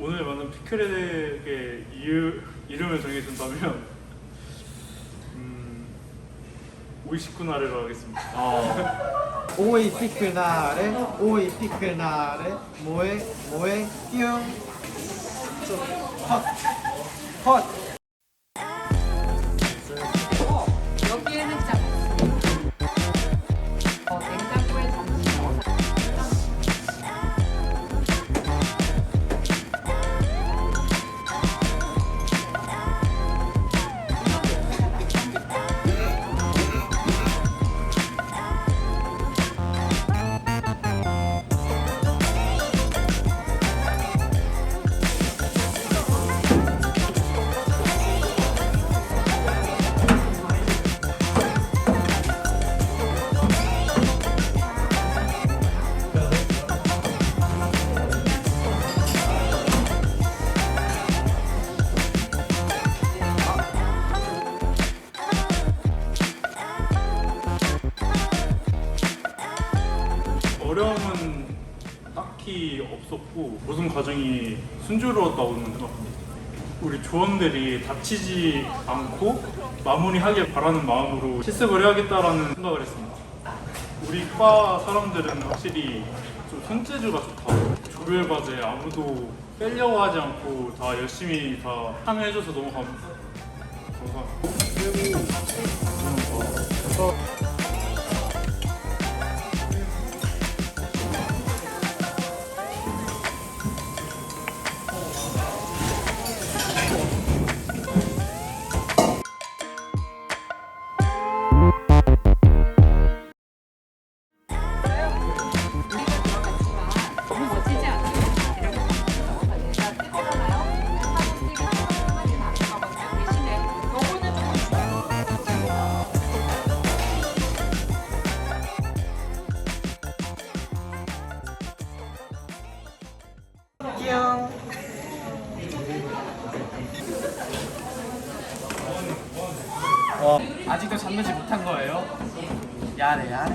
오늘 만든 피클에게 이유, 이름을 정해준다면 음, 오이시쿠나레로 하겠습니다. 어. 오이 피크나레, 오이 피크나레, 모에 모에 뀨. 헛, 헛. 어려움은 딱히 없었고 모든 과정이 순조로웠다고는 생각합니다. 우리 조원들이 다치지 않고 마무리하길 바라는 마음으로 실습을 해야겠다라는 생각을 했습니다. 우리 과 사람들은 확실히 좀 손재주가 좋다. 조별 과제 아무도 빼려고 하지 않고 다 열심히 다 참여해줘서 너무 감, 감사합니다. 우리가 뀨. 어, 아직도 잠들지 못한 거예요? 야래 야래.